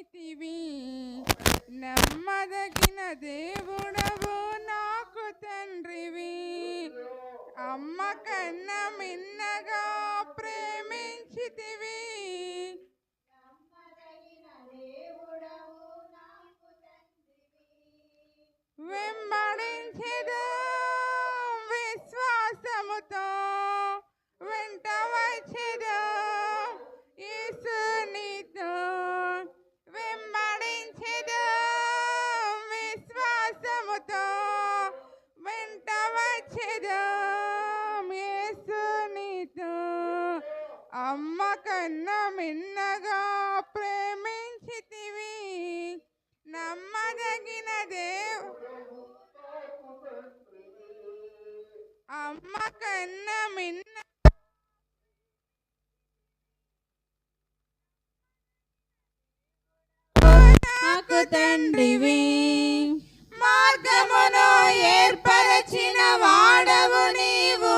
ప్రేమించితివి నమ్మదగిన దేవుడవు నాకు తండ్రివి. అమ్మ కన్న మిన్నగా ప్రేమించితివి. వెమ్మ నమ్మదగిన దేవ్. అమ్మ కన్నా మిన్న నాకు తండ్రివి. మార్గమును ఏర్పరచిన వాడవు నీవు.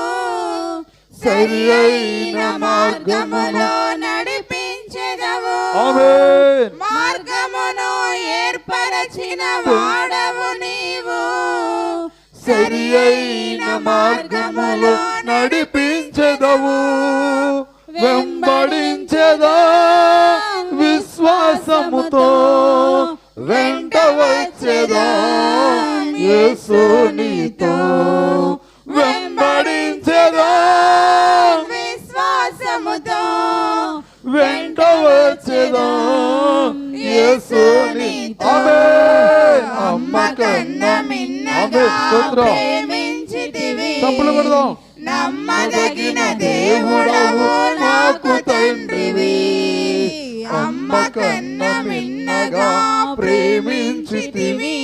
సరి అయిన మార్గములో నడిపించెదవు. ఆమేన్. మార్గమును ఏర్పరచిన వాడవు నీవు. సరి అయిన మార్గములో నడిపించెదవు. వెంబడించెదా విశ్వాసముతో వెంట వచ్చేదా యేసు నీతో. వెంబడించెదా విశ్వాసముతో వెంట వచ్చేదా యేసు అమ్మ కన్న స్తోత్రం. ప్రేమించితివి. తప్పులు కొడదాం. నమ్మదగిన దేవుడవు నాకు తండ్రివి. అమ్మ కన్న మిన్నగా ప్రేమించితివి.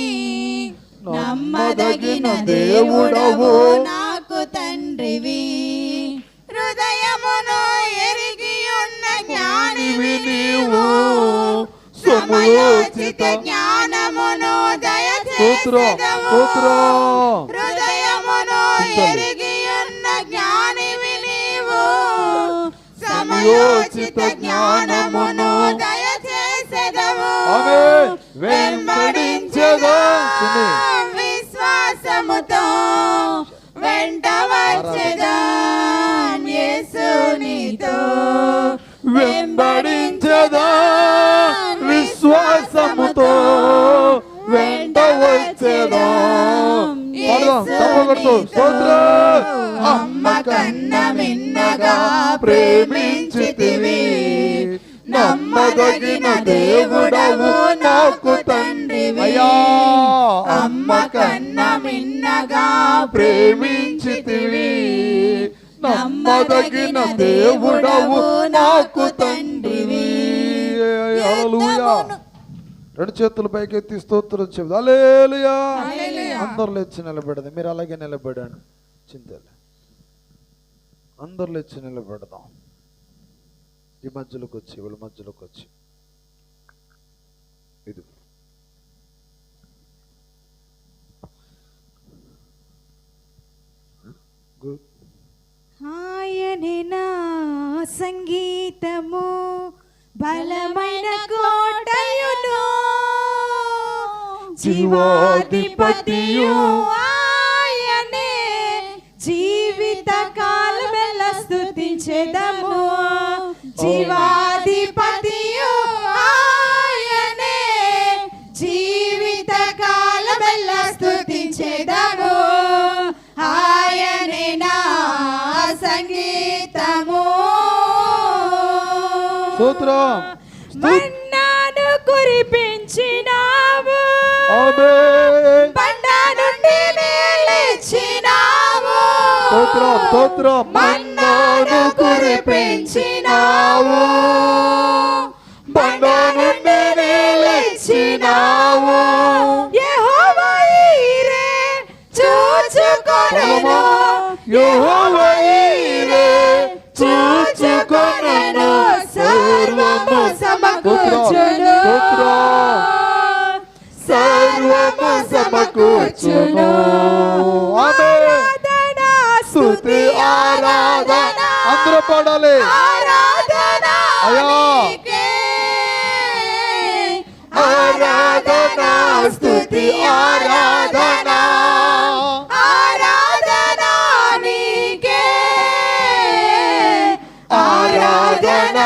నమ్మదగిన దేవుడవు నాకు తండ్రివి. హృదయమును ఎరిగి ఉన్న జ్ఞాని జ్ఞానివి నీవు. సమయోచిత జ్ఞానమును స్తోత్రం స్తోత్రం హృదయమును. ఎరిగి ఉన్న జ్ఞానివి నీవు సమయోచిత జ్ఞానమును దయచేసెదవు చిన్ని. విశ్వాసముతో వెంట వచ్చేదా యేసు నీతో వెంబడించదా విశ్వాసముతో వచ్చేదా స్తోత్రం అమ్మ కన్న మిన్నగా ప్రేమించితివి. నమ్మదగిన దేవుడవు నాకు తండ్రివి. అయ్యా. అమ్మ కన్న మిన్నగా ప్రేమించితివి. నమ్మదగిన దేవుడవు నాకు తండ్రివి. రెండు చేతులు పైకెత్తి స్తోత్రం చెబుదా. హల్లెలూయా. అందరు లేచి నిలబెడదాం మీరు అలాగే నిలబడండి. చింతలే. అందరు లేచి నిలబెడదాం. ఈ మధ్యలోకి వచ్చి వీళ్ళ మధ్యలోకి వచ్చి. ఇది ఆయనే నా సంగీతము బలమైన జీవాధిపతియు ఆయనే. జీవిత కాలమెల్ల స్తుతించెదము జీవాధిపతియు ఆయనే. జీవిత కాలమెల్ల స్తుతించెదము ఆయనే నా సంగీతము. స్తోత్రం. మన్నాను కురిపించినావు స్తోత్రం స్తోత్రం. మన్నాను కురిపించినావు. బండ నుండి నీళ్ళిచ్చినావు యెహోవా ఈరే చూచుకొనెను. యెహోవా ఈరే చూచుకొనెను. సర్వము సమకూర్చును. సర్వము సమకూర్చును. ఆమేన్ స్థుతి ఆరాధన. అందరూ పాడాలి. అయ్యా. ఆరాధన స్థుతి ఆరాధన. ఆరాధన ఆరాధన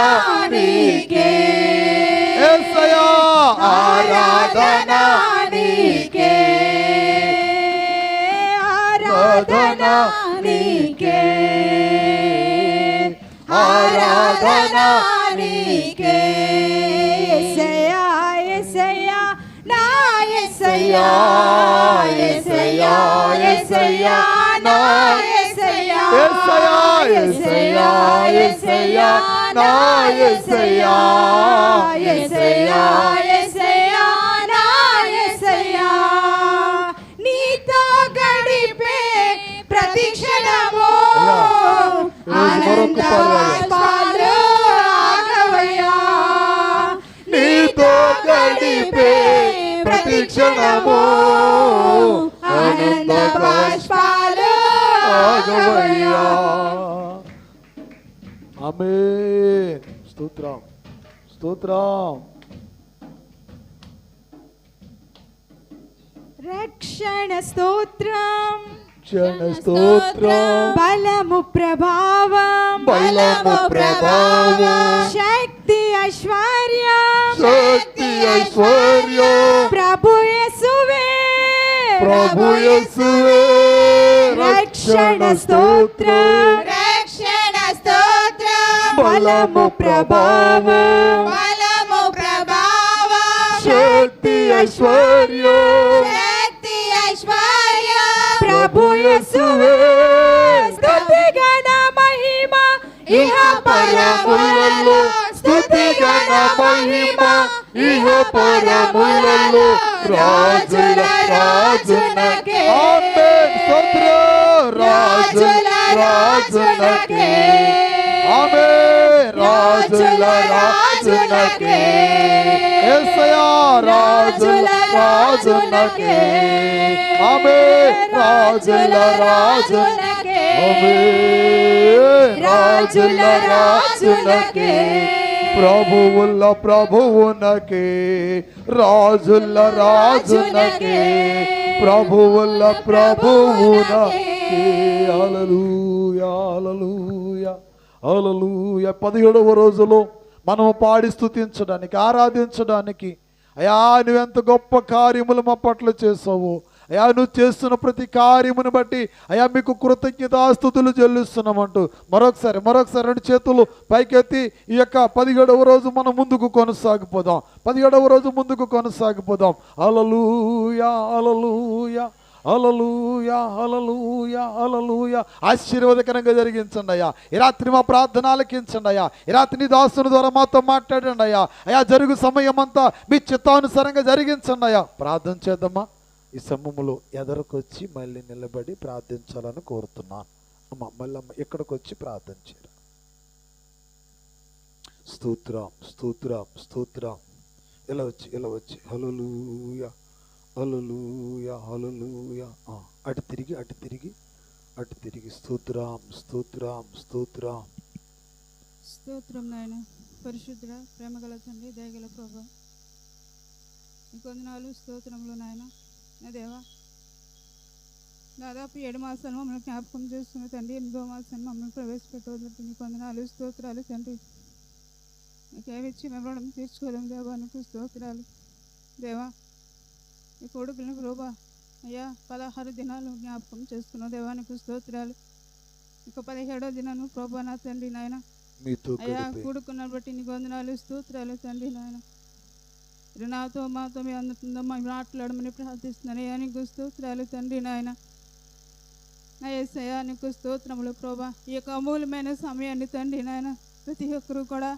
ఆరాధన ఆరాధన నీకే ఆరాధన నీకే యేసయ్యా యేసయ్యా నా యేసయ్యా యేసయ్యా యేసయ్యా నా యేసయ్యా యేసయ్యా యేసయ్యా యేసయ్యా నా యేసయ్యా యేసయ్యా నీతో గడిపే ప్రతి క్షణము ఆనంద బాష్పాలు ఆగవయ్యా ఆమేన్ స్తోత్రం. స్తోత్రం. రక్షణ స్తోత్రం. క్షణ స్తోత్రం బలము ప్రభావం బలము ప్రభావం శక్తి ఐశ్వర్యం శక్తి ఐశ్వర్యం ప్రభు యేసువే ప్రభు యేసువే రక్షణ స్తోత్రం రక్షణ స్తోత్రం బలము ప్రభావం బలము ప్రభావం శక్తి ఐశ్వర్యం ప్రభు యేసువే స్తుతి గణ మహిమ ఇహ పరములలో స్తుతి గణ మహిమ ఇహ పరములలో రాజుల రాజునకే. ఆమేన్. స్తోత్రం. రాజుల రాజునకే. ఆమేన్. రాజుల రాజునకే. యేసయ్యా రాజుల రాజునకే ఆమేన్ రాజుల రాజునకే రాజుల రాజునకే ప్రభువుల ప్రభువునకే రాజుల రాజునకే ప్రభువుల ప్రభువునకే హల్లెలూయా హల్లెలూయా హల్లెలూయా పదిహేడవ రోజులో మనం పాడి స్థుతించడానికి ఆరాధించడానికి. అయా నువ్వెంత గొప్ప కార్యములు మా పట్ల చేసావు అయా నువ్వు చేస్తున్న ప్రతి కార్యమును బట్టి అయా మీకు కృతజ్ఞతాస్థుతులు చెల్లిస్తున్నామంటూ. మరొకసారి మరొకసారి రెండు చేతులు పైకెత్తి ఈ యొక్క పదిహేడవ రోజు మనం ముందుకు కొనసాగిపోదాం. పదిహేడవ రోజు ముందుకు కొనసాగిపోదాం. అలలుయా అలలుయా అలలుయా అలలుయా అలలుయా ఆశీర్వాదకరంగా జరిగించండి అయ్యా. ఈ రాత్రి మా ప్రార్థన ఆలకించండి అయ్యా. ఈ రాత్రి నీ దాసుని ద్వారా మాతో మాట్లాడండి అయ్యా. అయ్యా జరుగు సమయం అంతా మీ చిత్తానుసారంగా జరిగించండి అయ్యా. ప్రార్థన చేద్దామా? ఈ సమయంలో ఎదరకొచ్చి మళ్ళీ నిలబడి ప్రార్థించాలని కోరుతున్నాను అమ్మ మళ్ళీ అమ్మ ఇక్కడికి వచ్చి ప్రార్థన చేయరు స్తోత్రం స్తోత్రం స్తోత్రం. ఇలా వచ్చి ఇలా వచ్చి. హలలుయా అలలుయా అలలుయా అటు తిరిగి అటు తిరిగి అటు తిరిగి. స్తోత్రం స్తోత్రం స్తోత్రం. స్తోత్రం నాయన. పరిశుద్ధుడ ప్రేమగల తండ్రి దయగల ప్రభా. ఈ కొందనాలు స్తోత్రంలో నాయన. నా దేవా దాదాపు ఏడు మాసాలు మమ్మల్ని జ్ఞాపకం చేస్తున్న తండ్రి ఎనిమిదో మాసాన్ని మమ్మల్ని ప్రవేశపెట్టవద్దు నీ కొందనాలు స్తోత్రాలు తండ్రి. మీకేమిచ్చి మేము తీర్చుకోలేము దేవా నీకు స్తోత్రాలు. దేవా ఈ కొడుకుని ప్రభా అయ్యా పదహారు దినాలు జ్ఞాపకం చేసుకున్నావు. దేవా నీకు స్తోత్రాలు. ఇక పదిహేడో దినాను ప్రభా నా తండ్రి నాయన. అయ్యా కూడుకున్న బట్టి నీకు వందనాలు స్తోత్రాలు తండ్రి నాయన. ఇది నాతో మాతో మీ అందుతుందో మా మాట్లాడమని ప్రార్థిస్తున్నాను. అయ్యా నీకు స్తోత్రాలు తండ్రి నాయన. నా అయ్యా నీకు స్తోత్రములు ప్రభా ఈ యొక్క అమూల్యమైన సమయాన్ని తండ్రి నాయన ప్రతి ఒక్కరూ కూడా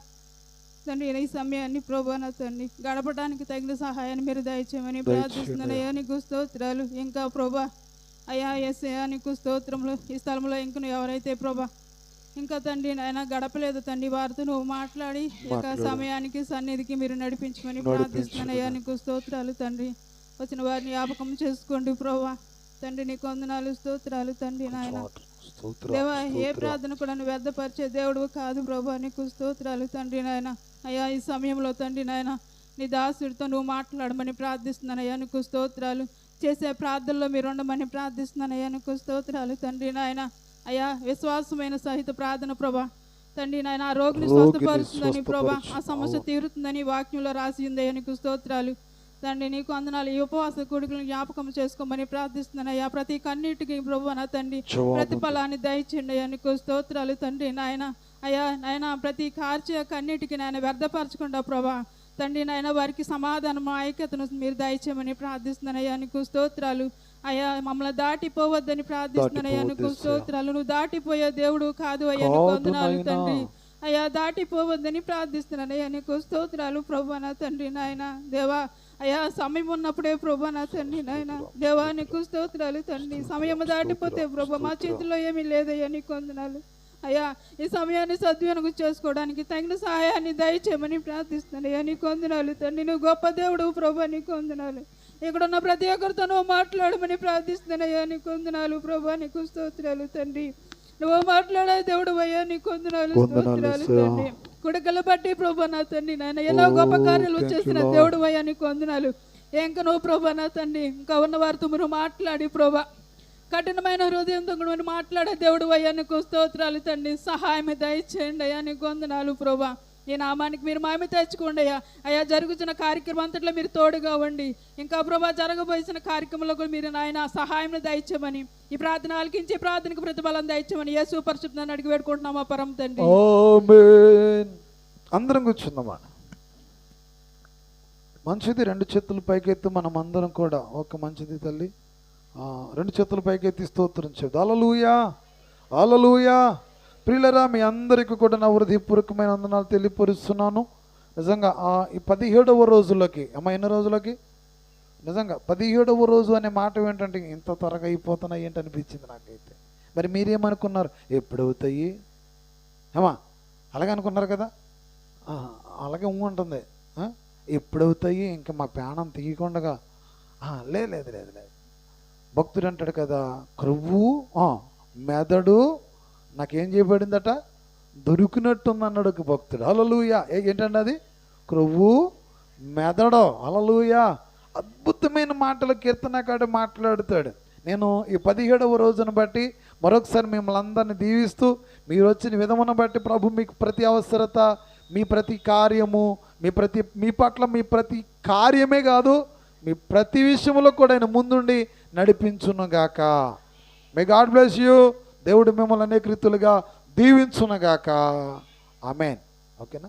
తండ్రి ఈ సమయాన్ని ప్రభా నా తండ్రి గడపడానికి తగిన సహాయాన్ని మీరు దయచేయమని ప్రార్థిస్తున్నాను. అయ్యా నీకు స్తోత్రాలు. ఇంకా ప్రభా అయ్యా ఎస్ నీకు స్తోత్రములు. ఈ స్థలంలో ఇంక ఎవరైతే ప్రభా ఇంకా తండ్రి నాయన గడపలేదు తండ్రి వారితో నువ్వు మాట్లాడి మాట్లాడు. సమయానికి సన్నిధికి మీరు నడిపించమని నడిపించు ప్రార్థిస్తున్నాను. అయ్యా నీకు స్తోత్రాలు తండ్రి. వచ్చిన వారిని జ్ఞాపకం చేసుకోండి ప్రభా. తండ్రి నీకు వందనాలు స్తోత్రాలు తండ్రి నాయన. దేవా ఏ ప్రార్థన కూడా నువ్వు వ్యర్థపరిచే దేవుడు కాదు ప్రభా నీకు స్తోత్రాలు తండ్రి నాయన అయ్యా ఈ సమయంలో తండ్రి నాయన నీ దాసుడితో నువ్వు మాట్లాడమని ప్రార్థిస్తున్నానయ్యా నీకు స్తోత్రాలు చేసే ప్రార్థనలో మీరు ఉండమని ప్రార్థిస్తున్నానయ్యా నీకు స్తోత్రాలు తండ్రి నాయన అయ్యా విశ్వాసమైన సహిత ప్రార్థన ప్రభా తండ్రి నాయన ఆ రోగిని స్వస్థపరుస్తుందని ప్రభా ఆ. సమస్య. తీరుతుందని వాక్యంలో రాసి ఉందయ్యా నీకు స్తోత్రాలు తండ్రి నీకు అందనాలు ఈ ఉపవాస కొడుకులను జ్ఞాపకం చేసుకోమని ప్రార్థిస్తున్నానయ్యా ప్రతి కన్నీటికి ప్రభు నా తండ్రి ప్రతిఫలాన్ని దయచేయండి అయ్యా. నీకు స్తోత్రాలు తండ్రి నాయన అయ్యా నాయన ప్రతి కార్య కన్నిటికి నాయన వ్యర్థపరచకుండా ప్రభా. తండ్రి నాయన వారికి సమాధానం ఐక్యతను మీరు దయచేయమని ప్రార్థిస్తున్నాను అయ్యా. నీకు స్తోత్రాలు. అయ్యా మమ్మల్ని దాటిపోవద్దని ప్రార్థిస్తున్నాను అయ్యా. నీకు స్తోత్రాలు. నువ్వు దాటిపోయే దేవుడు కాదు అయ్యా. నీకు వందనాలు. తండ్రి. అయ్యా దాటిపోవద్దని ప్రార్థిస్తున్నాను. అయ్యా నీకు స్తోత్రాలు ప్రభా నా తండ్రి నాయన. దేవా అయ్యా సమయం ఉన్నప్పుడే ప్రభా నా తండ్రి నాయన. దేవా నీకు స్తోత్రాలు తండ్రి. సమయం దాటిపోతే ప్రభు మా చేతిలో ఏమీ లేదయ్యా నీకు వందనాలు. అయ్యా ఈ సమయాన్ని సద్వినియోగం చేసుకోవడానికి తగిన సహాయాన్ని దయచేయమని ప్రార్థిస్తున్నాను. అయ్యా నీకు వందనాలు తండ్రి. నువ్వు గొప్ప దేవుడు ప్రభా నీకు వందనాలు. ఇక్కడ ఉన్న ప్రతి ఒక్కరితో నువ్వు మాట్లాడమని ప్రార్థిస్తున్నాను. అయ్యా నీకు వందనాలు ప్రభా నీకు స్తోత్రాలు తండ్రి. నువ్వు మాట్లాడే దేవుడు అయ్యా స్తోత్రాలు సా. తండ్రి. కుడకల బట్టి ప్రభు నా తండ్రి నాయన. ఎన్నో గొప్ప కార్యాలు చేసిన. దేవుడు అయ్యా నీకు వందనాలు. ఇంకా నువ్వు ప్రభా నా తండ్రి ఇంకా ఉన్న వారితో మీరు మాట్లాడి ప్రభా. కఠినమైన హృదయంతో కూడా మీరు మాట్లాడే దేవుడు అయ్యా నీకు స్తోత్రాలు తండ్రి. సహాయం దయచేయండి అయ్యా నీకు వందనాలు ప్రభా. ఈ నామానికి మీరు మామి తెచ్చుకోండి అయ్యా. అయ్యా జరుగుతున్న కార్యక్రమం అంతట్లో మీరు తోడుగా ఉండి ఇంకా ప్రభా జరగబోసిన కార్యక్రమంలో కూడా మీరు నాయన సహాయం దయచేయమని ఈ ప్రార్థన ఆలకించి ప్రార్థనకు ప్రతిఫలం దయచమని ఏ సూపర్ శుభ్రాన్ని అడిగి పెట్టుకుంటున్నామా పరం తండ్రి. అందరం కూర్చుందామా? మంచిది రెండు చేతులు పైకెత్తి మనం అందరం కూడా ఒక మంచిది తల్లి. రెండు చేతులు పైకెత్తి స్తోత్రం చెప్తా అలలుయా అలలుయా ప్రియులరా మీ అందరికీ కూడా నా హృదయపూర్వకమైన వందనాలు తెలియపరుస్తున్నాను. నిజంగా ఆ ఈ పదిహేడవ రోజులకి అమ్మ ఎన్ని రోజులకి? నిజంగా పదిహేడవ రోజు అనే మాట ఏంటంటే ఇంత త్వరగా అయిపోతున్నాయి ఏంటి అనిపించింది నాకైతే. మరి మీరేమనుకున్నారు? ఎప్పుడవుతాయి ఏమా? అలాగే అనుకున్నారు కదా? అలాగే ఉంటుంది ఎప్పుడవుతాయి ఇంకా మా ప్రాణం తీయకుండా లేదు లేదు లేదు లేదు. భక్తుడు అంటాడు కదా క్రొవ్వు మెదడు నాకేం చేయబడిందట? దొరికినట్టుంది అన్నాడు ఒక భక్తుడు. అలలుయ ఏంటండి అది? క్రొవ్వు మెదడు. అలలుయ అద్భుతమైన మాటలు కీర్తనకాడు మాట్లాడుతాడు. నేను ఈ పదిహేడవ రోజును బట్టి మరొకసారి మిమ్మల్ని అందరినీ దీవిస్తూ మీరు వచ్చిన విధమును బట్టి ప్రభు మీకు ప్రతి అవసరత మీ ప్రతి కార్యము మీ ప్రతి మీ పట్ల మీ ప్రతి కార్యమే కాదు మీ ప్రతి విషయంలో కూడా ఆయన ముందుండి నడిపించునుగాక మే గాడ్ బ్లెస్ యూ దేవుడు మిమ్మల్ని అనేక రీతులుగా దీవించునగాక. ఆమెన్. ఓకేనా?